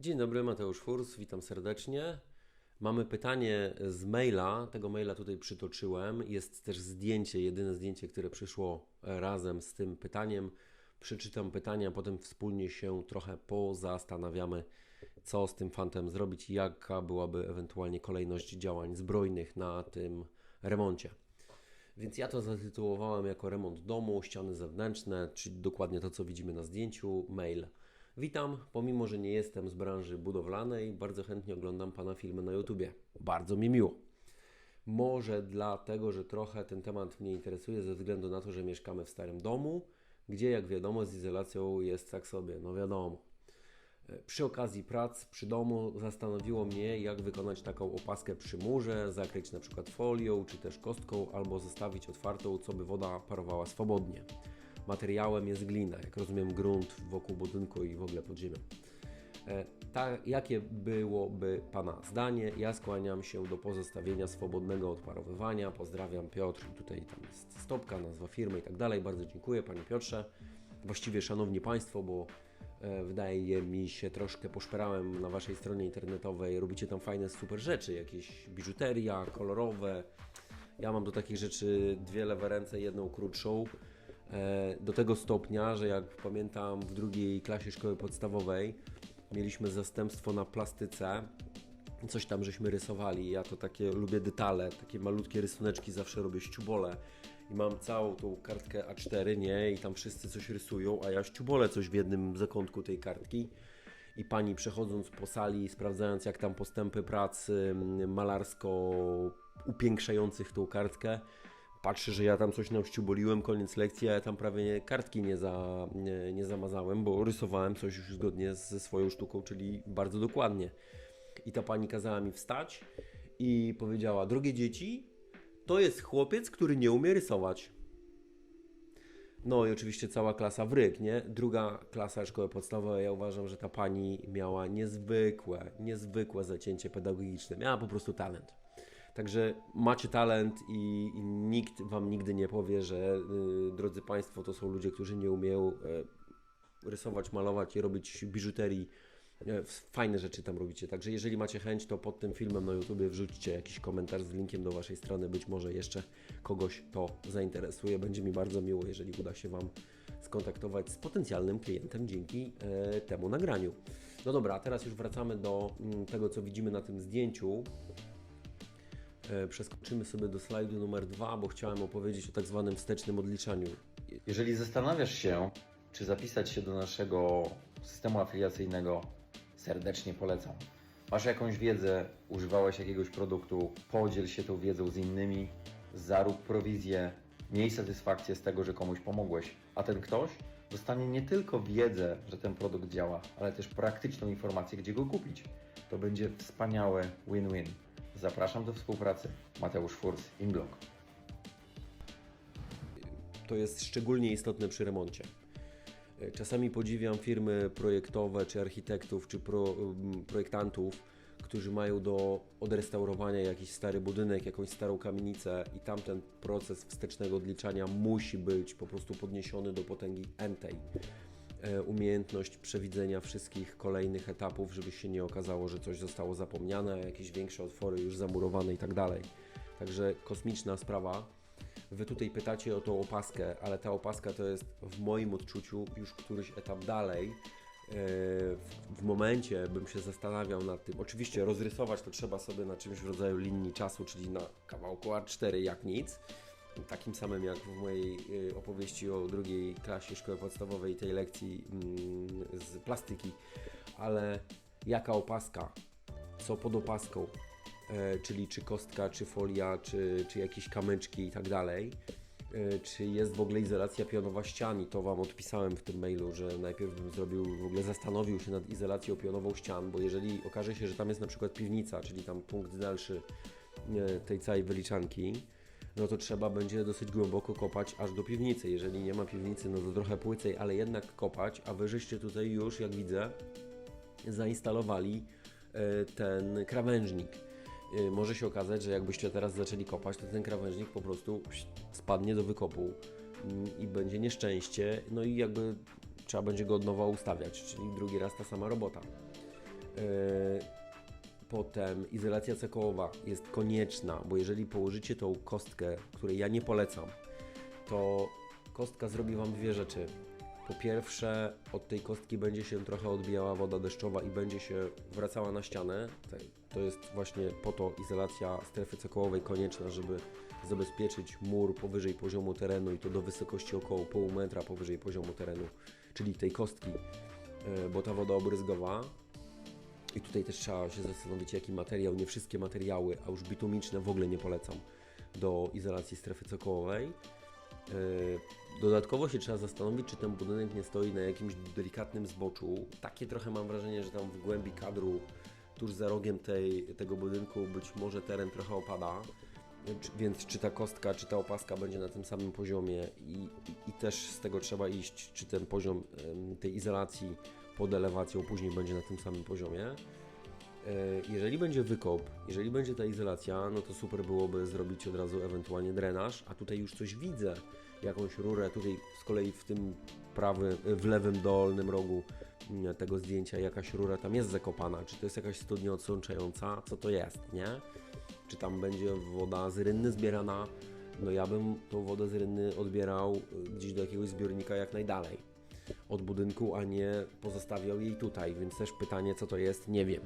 Dzień dobry, Mateusz Furs, witam serdecznie. Mamy pytanie z maila, tego maila tutaj przytoczyłem. Jest też zdjęcie, jedyne zdjęcie, które przyszło razem z tym pytaniem. Przeczytam pytanie, a potem wspólnie się trochę pozastanawiamy, co z tym fantem zrobić i jaka byłaby ewentualnie kolejność działań zbrojnych na tym remoncie. Więc ja to zatytułowałem jako remont domu, ściany zewnętrzne, czyli dokładnie to, co widzimy na zdjęciu, mail. Witam, pomimo, że nie jestem z branży budowlanej, bardzo chętnie oglądam Pana filmy na YouTubie. Bardzo mi miło. Może dlatego, że trochę ten temat mnie interesuje ze względu na to, że mieszkamy w starym domu, gdzie jak wiadomo z izolacją jest tak sobie, no wiadomo. Przy okazji prac przy domu zastanowiło mnie, jak wykonać taką opaskę przy murze, zakryć na przykład folią czy też kostką, albo zostawić otwartą, co by woda parowała swobodnie. Materiałem jest glina, jak rozumiem grunt wokół budynku i w ogóle pod ziemią. E, Ta, jakie byłoby Pana zdanie? Ja skłaniam się do pozostawienia swobodnego odparowywania. Pozdrawiam Piotr. Tutaj tam jest stopka, nazwa firmy i tak dalej. Bardzo dziękuję Panie Piotrze. Właściwie Szanowni Państwo, bo e, wydaje mi się troszkę poszperałem na Waszej stronie internetowej. Robicie tam fajne, super rzeczy, jakieś biżuteria kolorowe. Ja mam do takich rzeczy dwie lewe ręce, jedną krótszą. E, Do tego stopnia, że jak pamiętam w drugiej klasie szkoły podstawowej mieliśmy zastępstwo na plastyce. Coś tam żeśmy rysowali. Ja to takie lubię detale, takie malutkie rysuneczki zawsze robię ściubole. I mam całą tą kartkę A4, nie? I tam wszyscy coś rysują, a ja ściubolę coś w jednym zakątku tej kartki. I pani przechodząc po sali, sprawdzając jak tam postępy prac ym, malarsko upiększających tą kartkę, patrzy, że ja tam coś nauściuboliłem, koniec lekcji, a ja tam prawie kartki nie, za, nie, nie zamazałem, bo rysowałem coś już zgodnie ze swoją sztuką, czyli bardzo dokładnie. I ta pani kazała mi wstać i powiedziała: Drogie dzieci, to jest chłopiec, który nie umie rysować. No i oczywiście cała klasa w ryk, nie? Druga klasa szkoły podstawowej, ja uważam, że ta pani miała niezwykłe, niezwykłe zacięcie pedagogiczne. Miała po prostu talent. Także macie talent i, i nikt Wam nigdy nie powie, że y, drodzy Państwo, to są ludzie, którzy nie umieją y, rysować, malować i robić biżuterii. E, Fajne rzeczy tam robicie. Także jeżeli macie chęć, to pod tym filmem na YouTube wrzućcie jakiś komentarz z linkiem do Waszej strony. Być może jeszcze kogoś to zainteresuje. Będzie mi bardzo miło, jeżeli uda się Wam skontaktować z potencjalnym klientem dzięki e, temu nagraniu. No dobra, a teraz już wracamy do mm, tego, co widzimy na tym zdjęciu. E, Przeskoczymy sobie do slajdu numer dwa, bo chciałem opowiedzieć o tak zwanym wstecznym odliczaniu. Jeżeli zastanawiasz się, czy zapisać się do naszego systemu afiliacyjnego, serdecznie polecam. Masz jakąś wiedzę, używałeś jakiegoś produktu, podziel się tą wiedzą z innymi, zarób prowizję, miej satysfakcję z tego, że komuś pomogłeś, a ten ktoś dostanie nie tylko wiedzę, że ten produkt działa, ale też praktyczną informację, gdzie go kupić. To będzie wspaniałe win-win. Zapraszam do współpracy. Mateusz Furs, Inblog. To jest szczególnie istotne przy remoncie. Czasami podziwiam firmy projektowe, czy architektów, czy pro, ym, projektantów, którzy mają do odrestaurowania jakiś stary budynek, jakąś starą kamienicę i tamten proces wstecznego odliczania musi być po prostu podniesiony do potęgi entej. E, Umiejętność przewidzenia wszystkich kolejnych etapów, żeby się nie okazało, że coś zostało zapomniane, jakieś większe otwory już zamurowane i tak dalej. Także kosmiczna sprawa. Wy tutaj pytacie o tą opaskę, ale ta opaska to jest w moim odczuciu już któryś etap dalej. W, w momencie bym się zastanawiał nad tym. Oczywiście rozrysować to trzeba sobie na czymś w rodzaju linii czasu, czyli na kawałku A4 jak nic. Takim samym jak w mojej yy, opowieści o drugiej klasie szkoły podstawowej, tej lekcji mm, z plastyki. Ale jaka opaska? Co pod opaską? e, czyli czy kostka, czy folia, czy, czy jakieś kamyczki i tak dalej. E, Czy jest w ogóle izolacja pionowa ścian i to Wam odpisałem w tym mailu, że najpierw bym zrobił, w ogóle zastanowił się nad izolacją pionową ścian, bo jeżeli okaże się, że tam jest na przykład piwnica, czyli tam punkt dalszy e, tej całej wyliczanki, no to trzeba będzie dosyć głęboko kopać aż do piwnicy. Jeżeli nie ma piwnicy, no to trochę płycej, ale jednak kopać, a Wy żeście tutaj już, jak widzę, zainstalowali e, ten krawężnik. E, Może się okazać, że jakbyście teraz zaczęli kopać, to ten krawężnik po prostu spadnie do wykopu mm, i będzie nieszczęście, no i jakby trzeba będzie go od nowa ustawiać, czyli drugi raz ta sama robota. Potem izolacja cekołowa jest konieczna, bo jeżeli położycie tą kostkę, której ja nie polecam, to kostka zrobi Wam dwie rzeczy. Po pierwsze, od tej kostki będzie się trochę odbijała woda deszczowa i będzie się wracała na ścianę. To jest właśnie po to izolacja strefy cekołowej konieczna, żeby zabezpieczyć mur powyżej poziomu terenu i to do wysokości około pół metra powyżej poziomu terenu, czyli tej kostki, e, bo ta woda obryzgowa i tutaj też trzeba się zastanowić, jaki materiał. Nie wszystkie materiały, a już bitumiczne w ogóle nie polecam do izolacji strefy cokołowej. Yy, Dodatkowo się trzeba zastanowić, czy ten budynek nie stoi na jakimś delikatnym zboczu. Takie trochę mam wrażenie, że tam w głębi kadru, tuż za rogiem tej, tego budynku, być może teren trochę opada. Więc czy ta kostka, czy ta opaska będzie na tym samym poziomie i, i, i też z tego trzeba iść, czy ten poziom tej izolacji pod elewacją później będzie na tym samym poziomie. E, Jeżeli będzie wykop, jeżeli będzie ta izolacja, no to super byłoby zrobić od razu ewentualnie drenaż, a tutaj już coś widzę, jakąś rurę, tutaj z kolei w tym prawym, w lewym dolnym rogu mm, tego zdjęcia jakaś rura tam jest zakopana, czy to jest jakaś studnia odsączająca, co to jest, nie? Czy tam będzie woda z rynny zbierana, no ja bym tą wodę z rynny odbierał y, gdzieś do jakiegoś zbiornika jak najdalej od budynku, a nie pozostawiał jej tutaj, więc też pytanie, co to jest, nie wiem.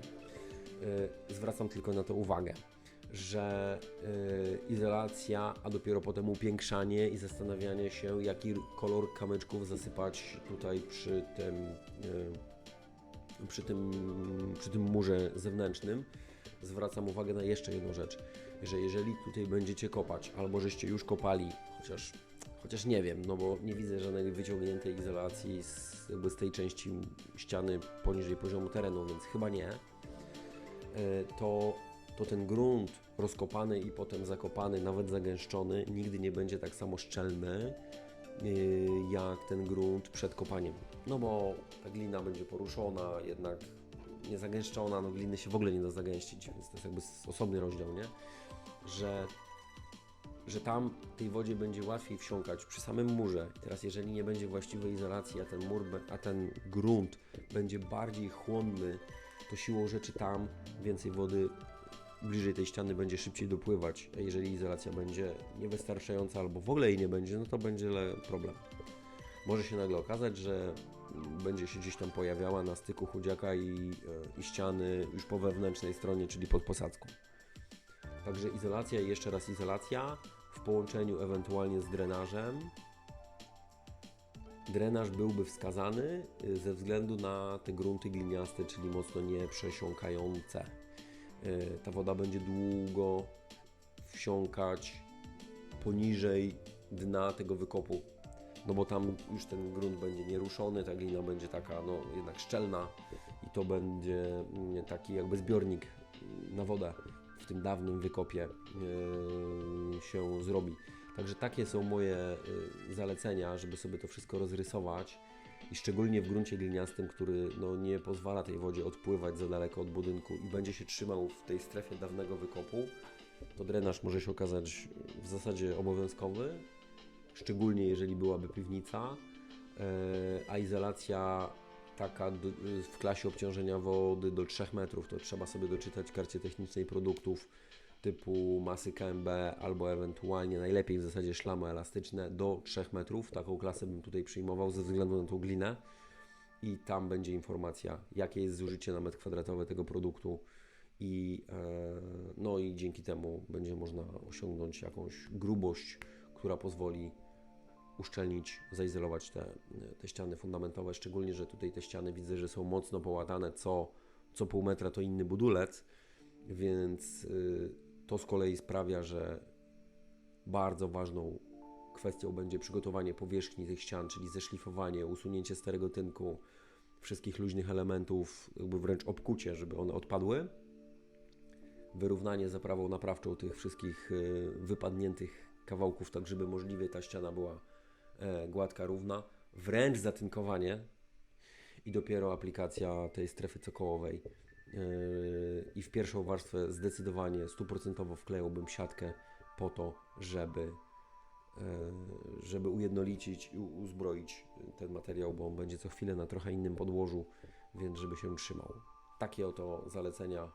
Yy, Zwracam tylko na to uwagę, że yy, izolacja, a dopiero potem upiększanie i zastanawianie się, jaki kolor kamyczków zasypać tutaj przy tym, yy, przy tym, przy tym murze zewnętrznym. Zwracam uwagę na jeszcze jedną rzecz, że jeżeli tutaj będziecie kopać, albo żeście już kopali, chociaż Chociaż nie wiem, no bo nie widzę żadnej wyciągniętej izolacji z, jakby z tej części ściany poniżej poziomu terenu, więc chyba nie. E, To, to ten grunt rozkopany i potem zakopany, nawet zagęszczony, nigdy nie będzie tak samo szczelny e, jak ten grunt przed kopaniem. No bo ta glina będzie poruszona, jednak nie zagęszczona, no gliny się w ogóle nie da zagęścić, więc to jest jakby osobny rozdział, nie? Że że tam tej wodzie będzie łatwiej wsiąkać przy samym murze. Teraz jeżeli nie będzie właściwej izolacji, a ten mur, a ten grunt będzie bardziej chłonny, to siłą rzeczy tam więcej wody bliżej tej ściany będzie szybciej dopływać. A jeżeli izolacja będzie niewystarczająca albo w ogóle jej nie będzie, no to będzie le- problem. Może się nagle okazać, że będzie się gdzieś tam pojawiała na styku chudziaka i, e, i ściany już po wewnętrznej stronie, czyli pod posadzką. Także izolacja i jeszcze raz izolacja w połączeniu ewentualnie z drenażem. Drenaż byłby wskazany y, ze względu na te grunty gliniaste, czyli mocno nieprzesiąkające. Y, Ta woda będzie długo wsiąkać poniżej dna tego wykopu, no bo tam już ten grunt będzie nieruszony, ta glina będzie taka no jednak szczelna i to będzie mm, taki jakby zbiornik na wodę w tym dawnym wykopie yy, się zrobi. Także takie są moje yy, zalecenia, żeby sobie to wszystko rozrysować i szczególnie w gruncie gliniastym, który no, nie pozwala tej wodzie odpływać za daleko od budynku i będzie się trzymał w tej strefie dawnego wykopu, to drenaż może się okazać w zasadzie obowiązkowy, szczególnie jeżeli byłaby piwnica, yy, a izolacja taka w klasie obciążenia wody do 3 metrów, to trzeba sobie doczytać karcie technicznej produktów typu masy KMB albo ewentualnie najlepiej w zasadzie szlamy elastyczne do 3 metrów. Taką klasę bym tutaj przyjmował ze względu na tą glinę i tam będzie informacja, jakie jest zużycie na metr kwadratowy tego produktu i, e, no i dzięki temu będzie można osiągnąć jakąś grubość, która pozwoli uszczelnić, zaizolować te, te ściany fundamentowe, szczególnie, że tutaj te ściany widzę, że są mocno połatane, co, co pół metra to inny budulec, więc y, to z kolei sprawia, że bardzo ważną kwestią będzie przygotowanie powierzchni tych ścian, czyli zeszlifowanie, usunięcie starego tynku, wszystkich luźnych elementów, jakby wręcz obkucie, żeby one odpadły. Wyrównanie zaprawą naprawczą tych wszystkich y, wypadniętych kawałków, tak żeby możliwie ta ściana była gładka, równa. Wręcz zatynkowanie i dopiero aplikacja tej strefy cokołowej. Yy, I w pierwszą warstwę zdecydowanie stuprocentowo wklejałbym siatkę po to, żeby, yy, żeby ujednolicić i uzbroić ten materiał, bo on będzie co chwilę na trochę innym podłożu, więc żeby się trzymał. takie oto zalecenia.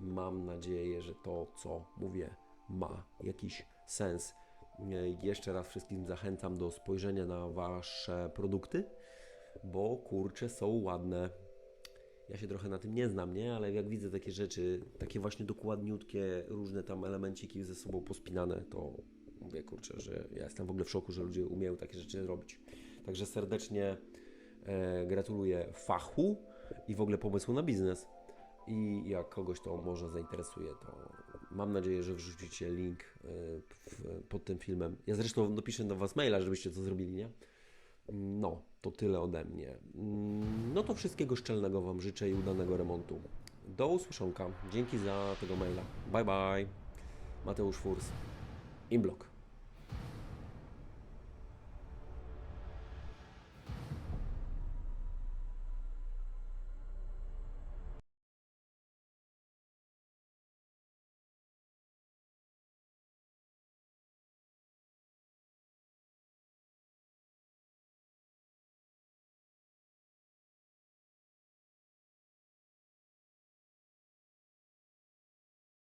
Mam nadzieję, że to, co mówię, ma jakiś sens. E, Jeszcze raz wszystkim zachęcam do spojrzenia na Wasze produkty, bo kurcze są ładne. Ja się trochę na tym nie znam, nie? Ale jak widzę takie rzeczy, takie właśnie dokładniutkie, różne tam elemenciki ze sobą pospinane, to mówię, kurczę, że ja jestem w ogóle w szoku, że ludzie umieją takie rzeczy robić. Także serdecznie e, gratuluję fachu i w ogóle pomysłu na biznes. I jak kogoś to może zainteresuje, to mam nadzieję, że wrzucicie link e, w, pod tym filmem. Ja zresztą dopiszę do Was maila, żebyście to zrobili, nie? No, to tyle ode mnie. Mm, No to wszystkiego szczelnego Wam życzę i udanego remontu. Do usłyszonka. Dzięki za tego maila. Bye bye. Mateusz Furs. Inblok.